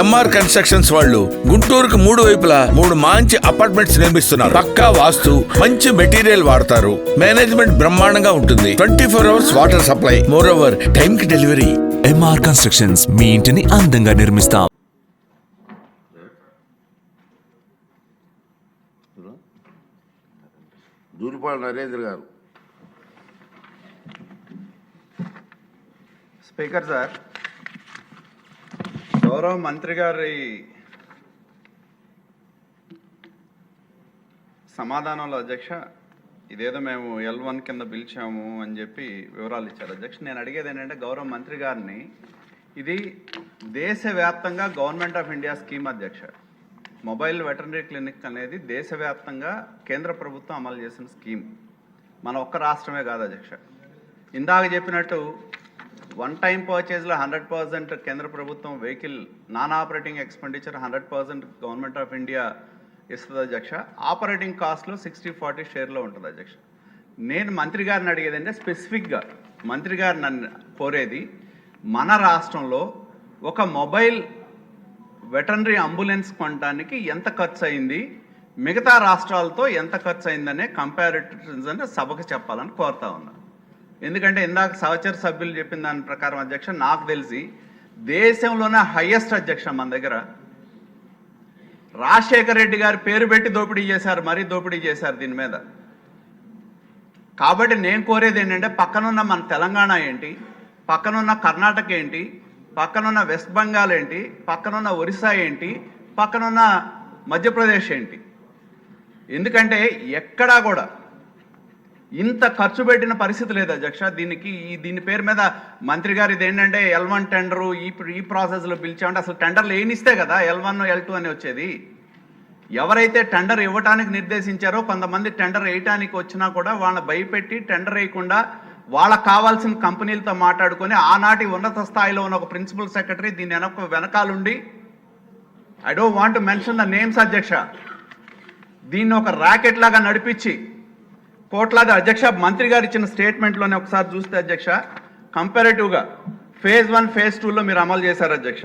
MR constructions వాళ్ళు గుంటూరుకు మూడు వైపులా మూడు మంచి అపార్ట్మెంట్స్ నిర్మిస్తున్నారు. పక్కా వాస్తు మంచి మెటీరియల్ వాడతారు. మేనేజ్మెంట్ బ్రహ్మాండంగా ఉంటుంది. Twenty four hours water supply. More over time కి డెలివరీ ఎంఆర్ కన్స్ట్రక్షన్స్ మీ ఇంటిని అందంగా నిర్మిస్తాం. దూరిపాడు నరేంద్ర గారు. Speaker sir. గౌరవ మంత్రి గారి సమాధానంలో అధ్యక్ష ఇదేదో మేము ఎల్ వన్ కింద పిలిచాము అని చెప్పి వివరాలు ఇచ్చారు. అధ్యక్ష నేను అడిగేది ఏంటంటే గౌరవ మంత్రి గారిని ఇది దేశవ్యాప్తంగా గవర్నమెంట్ ఆఫ్ ఇండియా స్కీమ్ అధ్యక్ష. మొబైల్ వెటర్నరీ క్లినిక్ అనేది దేశవ్యాప్తంగా కేంద్ర ప్రభుత్వం అమలు చేసిన స్కీమ్. మన ఒక్క రాష్ట్రమే కాదు అధ్యక్ష. ఇందాక చెప్పినట్టు వన్ టైం పర్చేజ్లో హండ్రెడ్ పర్సెంట్ కేంద్ర ప్రభుత్వం vehicle non operating expenditure hundred percent government of India ఇస్తుంది అధ్యక్ష? ఆపరేటింగ్ కాస్ట్లో సిక్స్టీ ఫార్టీ షేర్లో ఉంటుంది అధ్యక్ష? నేను మంత్రి గారిని అడిగేది అంటే స్పెసిఫిక్గా మంత్రి గారు నన్ను కోరేది మన రాష్ట్రంలో ఒక మొబైల్ వెటర్నరీ అంబులెన్స్ కొనడానికి ఎంత ఖర్చు అయింది మిగతా రాష్ట్రాలతో ఎంత ఖర్చు అయిందనే కంపారిటివ్స్ అని సభకు చెప్పాలని కోరుతా ఉన్నా. ఎందుకంటే ఇందాక సహచర సభ్యులు చెప్పిన దాని ప్రకారం అధ్యక్ష నాకు తెలిసి దేశంలోనే హయ్యెస్ట్ అధ్యక్ష మన దగ్గర. రాజశేఖర రెడ్డి గారు పేరు పెట్టి దోపిడీ చేశారు మరీ దోపిడీ చేశారు దీని మీద. కాబట్టి నేను కోరేది ఏంటంటే పక్కనున్న మన తెలంగాణ ఏంటి పక్కనున్న కర్ణాటక ఏంటి పక్కనున్న వెస్ట్ బెంగాల్ ఏంటి పక్కనున్న ఒరిస్సా ఏంటి పక్కనున్న మధ్యప్రదేశ్ ఏంటి. ఎందుకంటే ఎక్కడా కూడా ఇంత ఖర్చు పెట్టిన పరిస్థితి లేదు అధ్యక్ష. దీనికి ఈ దీని పేరు మీద మంత్రి గారు ఇది ఏంటంటే ఎల్ వన్ టెండరు ఈ ఈ ప్రాసెస్లో పిలిచామంటే అసలు టెండర్లు ఏనిస్తే కదా ఎల్ వన్ ఎల్ టూ అని వచ్చేది. ఎవరైతే టెండర్ ఇవ్వడానికి నిర్దేశించారో కొంతమంది టెండర్ వేయటానికి వచ్చినా కూడా వాళ్ళని భయపెట్టి టెండర్ వేయకుండా వాళ్ళకి కావాల్సిన కంపెనీలతో మాట్లాడుకొని ఆనాటి ఉన్నత స్థాయిలో ఉన్న ఒక ప్రిన్సిపల్ సెక్రటరీ దీని వెనక వెనకాలండి I don't want mention the names అధ్యక్ష. దీన్ని ఒక ర్యాకెట్ లాగా నడిపించి కోట్లాది అధ్యక్ష మంత్రి గారు ఇచ్చిన స్టేట్మెంట్లోనే ఒకసారి చూస్తే అధ్యక్ష కంపారేటివ్గా ఫేజ్ వన్ ఫేజ్ టూలో మీరు అమలు చేశారు అధ్యక్ష.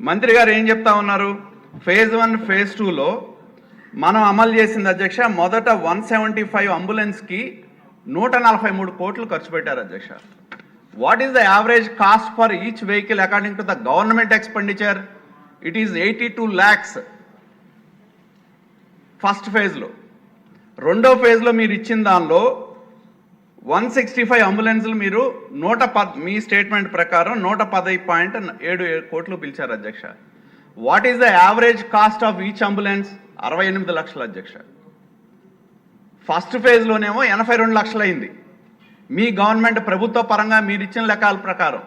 మంత్రి గారు ఏం చెప్తా ఉన్నారు? ఫేజ్ వన్ ఫేజ్ టూలో మనం అమలు చేసింది అధ్యక్ష మొదట వన్ సెవెంటీ ఫైవ్ అంబులెన్స్కి నూట నలభై మూడు కోట్లు ఖర్చు పెట్టారు అధ్యక్ష. What is the average cost for each vehicle according to the government expenditure it is eighty two lakhs first ఫేజ్లో రెండో ఫేజ్లో మీరు ఇచ్చిన దానిలో వన్ సిక్స్టీ ఫైవ్ అంబులెన్స్లు మీరు నూట పద్ మీ స్టేట్మెంట్ ప్రకారం నూట పదై పాయింట్ ఏడు ఏడు కోట్లు పిలిచారు అధ్యక్ష. What is the average cost of each ambulance అరవై ఎనిమిది లక్షల అధ్యక్ష. ఫస్ట్ ఫేజ్లోనేమో ఎనభై రెండు లక్షలైంది మీ గవర్నమెంట్ ప్రభుత్వ పరంగా మీరు ఇచ్చిన లెక్కల ప్రకారం.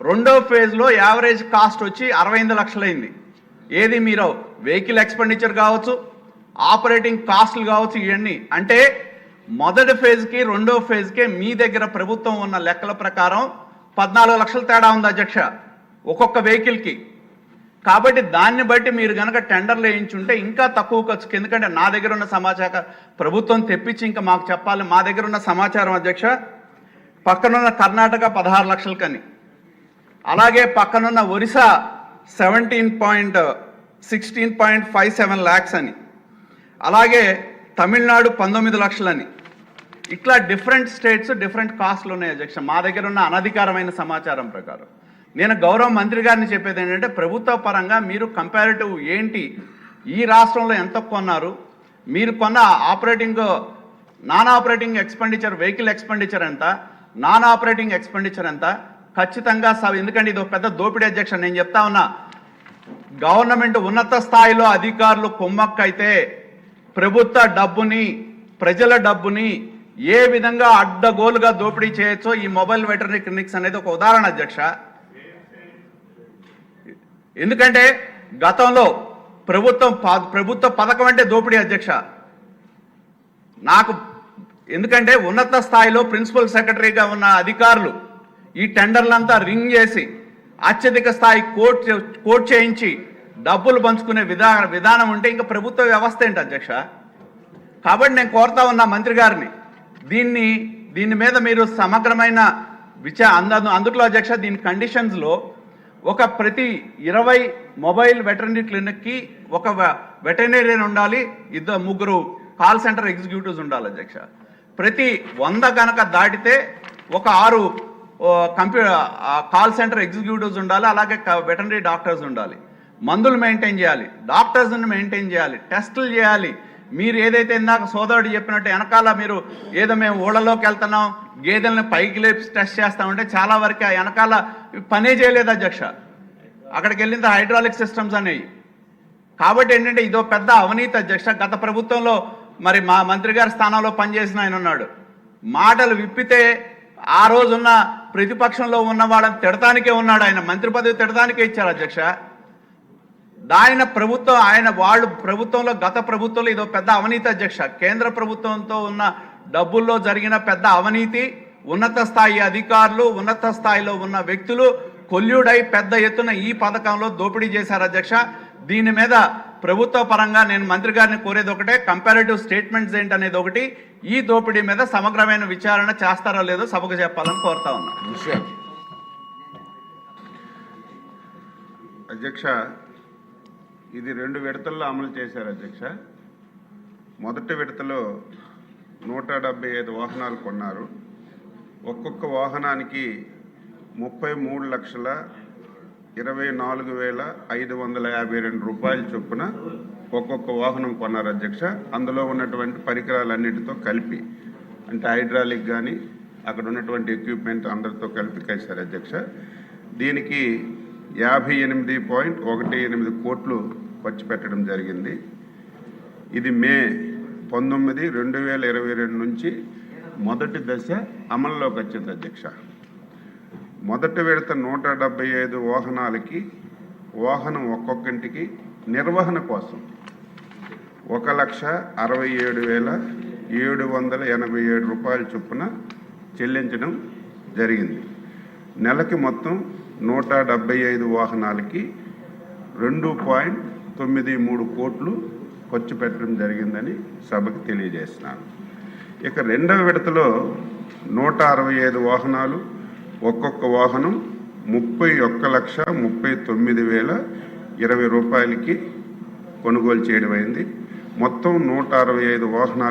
రెండో ఫేజ్లో యావరేజ్ కాస్ట్ వచ్చి అరవై ఎనిమిది లక్షలైంది ఏది మీరు వెహికల్ ఎక్స్పెండిచర్ కావచ్చు ఆపరేటింగ్ కాస్ట్లు కావచ్చు ఇవన్నీ. అంటే మొదటి ఫేజ్కి రెండో ఫేజ్కి మీ దగ్గర ప్రభుత్వం ఉన్న లెక్కల ప్రకారం పద్నాలుగు లక్షల తేడా ఉంది అధ్యక్ష ఒక్కొక్క వెహికల్కి. కాబట్టి దాన్ని బట్టి మీరు కనుక టెండర్లు వేయించుంటే ఇంకా తక్కువ ఖర్చుకి. ఎందుకంటే నా దగ్గర ఉన్న సమాచారం ప్రభుత్వం తెప్పించి ఇంకా మాకు చెప్పాలి మా దగ్గర ఉన్న సమాచారం అధ్యక్ష పక్కనున్న కర్ణాటక పదహారు లక్షల కని. అలాగే పక్కనున్న Orissa seventeen point sixteen point five seven lakhs అని. అలాగే తమిళనాడు పంతొమ్మిది లక్షలని. ఇట్లా డిఫరెంట్ స్టేట్స్ డిఫరెంట్ కాస్ట్లు ఉన్నాయి అధ్యక్ష. మా దగ్గర ఉన్న అనధికారమైన సమాచారం ప్రకారం. నేను గౌరవ మంత్రి గారిని చెప్పేది ఏంటంటే ప్రభుత్వ పరంగా మీరు కంపారిటివ్ ఏంటి? ఈ రాష్ట్రంలో ఎంత కొన్నారు? మీరు కొన్న operating non operating expenditure vehicle expenditure ఎంత? నాన్ ఆపరేటింగ్ ఎక్స్పెండిచర్ ఎంత? ఖచ్చితంగా స- ఎందుకంటే ఇది ఒక పెద్ద దోపిడీ అధ్యక్ష. నేను చెప్తా ఉన్నా గవర్నమెంట్ ఉన్నత స్థాయిలో అధికారులు కుమ్మక్కైతే ప్రభుత్వ డబ్బుని ప్రజల డబ్బుని ఏ విధంగా అడ్డగోలుగా దోపిడీ చేయొచ్చో ఈ మొబైల్ వెటర్నరీ క్లినిక్స్ అనేది ఒక ఉదాహరణ అధ్యక్ష. ఎందుకంటే గతంలో ప్రభుత్వం ప- ప్రభుత్వ పథకం అంటే దోపిడీ అధ్యక్ష. నాకు ఎందుకంటే ఉన్నత స్థాయిలో ప్రిన్సిపల్ సెక్రటరీగా ఉన్న అధికారులు ఈ టెండర్లంతా రింగ్ చేసి అత్యధిక స్థాయి కోట్ కోట్ చేయించి డబ్బులు పంచుకునే విధా విధానం ఉంటే ఇంకా ప్రభుత్వ వ్యవస్థ ఏంటి అధ్యక్ష? కాబట్టి నేను కోరుతా ఉన్నా మంత్రి గారిని. దీన్ని దీని మీద మీరు సమగ్రమైన విచా అంద అందుట్లో అధ్యక్ష దీని కండిషన్స్లో ఒక ప్రతి ఇరవై మొబైల్ వెటర్నరీ క్లినిక్కి ఒక వెటర్నరీన్ ఉండాలి. ఇద్దరు ముగ్గురు కాల్ సెంటర్ ఎగ్జిక్యూటివ్స్ ఉండాలి అధ్యక్ష. ప్రతి వంద కనుక దాటితే ఒక ఆరు కంప్యూ కాల్ సెంటర్ ఎగ్జిక్యూటివ్స్ ఉండాలి. అలాగే వెటర్నరీ డాక్టర్స్ ఉండాలి. మందులు మెయింటైన్ చేయాలి డాక్టర్స్ని మెయింటైన్ చేయాలి టెస్టులు చేయాలి. మీరు ఏదైతే ఇందాక సోదరుడు చెప్పినట్టు వెనకాల మీరు ఏదో మేము ఊళ్ళలోకి వెళ్తున్నాం గేదెలను పైకి లేపి టెస్ట్ చేస్తామంటే చాలా వరకు ఆ వెనకాల పనే చేయలేదు అధ్యక్ష. అక్కడికి వెళ్ళింది హైడ్రాలిక్ సిస్టమ్స్ అనేవి. కాబట్టి ఏంటంటే ఇదో పెద్ద అవినీతి అధ్యక్ష. గత ప్రభుత్వంలో మరి మా మంత్రి గారి స్థానంలో పనిచేసిన ఆయన ఉన్నాడు. మాటలు విప్పితే ఆ రోజున్న ప్రతిపక్షంలో ఉన్న వాళ్ళని తిడటానికే ఉన్నాడు ఆయన. మంత్రి పదవి తిడటానికే ఇచ్చారు అధ్యక్ష. ఆయన ప్రభుత్వం ఆయన వాళ్ళు ప్రభుత్వంలో గత ప్రభుత్వంలో ఇదో పెద్ద అవినీతి అధ్యక్ష. కేంద్ర ప్రభుత్వంతో ఉన్న డబ్బుల్లో జరిగిన పెద్ద అవినీతి ఉన్నత స్థాయి అధికారులు ఉన్నత స్థాయిలో ఉన్న వ్యక్తులు కొల్యుడై పెద్ద ఎత్తున ఈ పథకంలో దోపిడీ చేశారు అధ్యక్ష. దీని మీద ప్రభుత్వ పరంగా నేను మంత్రి గారిని కోరేది ఒకటే కంపారేటివ్ స్టేట్మెంట్స్ ఏంటనేది ఒకటి. ఈ దోపిడీ మీద సమగ్రమైన విచారణ చేస్తారో లేదో సభకు చెప్పాలని కోరుతా ఉన్నా. విషయం. అధ్యక్ష ఇది రెండు విడతల్లో అమలు చేశారు అధ్యక్ష. మొదటి విడతలో నూట డెబ్బై ఐదు వాహనాలు కొన్నారు. ఒక్కొక్క వాహనానికి ముప్పై మూడు లక్షల ఇరవై నాలుగు వేల ఐదు వందల యాభై రెండు రూపాయల చొప్పున ఒక్కొక్క వాహనం కొన్నారు అధ్యక్ష. అందులో ఉన్నటువంటి పరికరాలన్నిటితో కలిపి అంటే హైడ్రాలిక్ కానీ అక్కడ ఉన్నటువంటి ఎక్విప్మెంట్ అందరితో కలిపి కలిశారు అధ్యక్ష. దీనికి యాభై ఎనిమిది పాయింట్ ఒకటి ఎనిమిది కోట్లు ఖర్చు పెట్టడం జరిగింది. ఇది మే పంతొమ్మిది రెండు వేల ఇరవై రెండు నుంచి మొదటి దశ అమల్లోకి వచ్చింది అధ్యక్ష. మొదటి విడత నూట డెబ్బై ఐదు వాహనాలకి వాహనం ఒక్కొక్కింటికి నిర్వహణ కోసం ఒక లక్ష అరవై ఏడు వేల ఏడు వందల ఎనభై ఏడు రూపాయల చొప్పున చెల్లించడం జరిగింది. నెలకి మొత్తం నూట డెబ్బై ఐదు వాహనాలకి రెండు పాయింట్ తొమ్మిది మూడు కోట్లు ఖర్చు పెట్టడం జరిగిందని సభకు తెలియజేస్తున్నాను. ఇక రెండవ విడతలో నూట అరవై ఐదు వాహనాలు ఒక్కొక్క వాహనం ముప్పై ఒక్క లక్ష ముప్పై తొమ్మిది వేల ఇరవై రూపాయలకి కొనుగోలు చేయడం అయింది మొత్తం నూట అరవై ఐదు వాహనాలు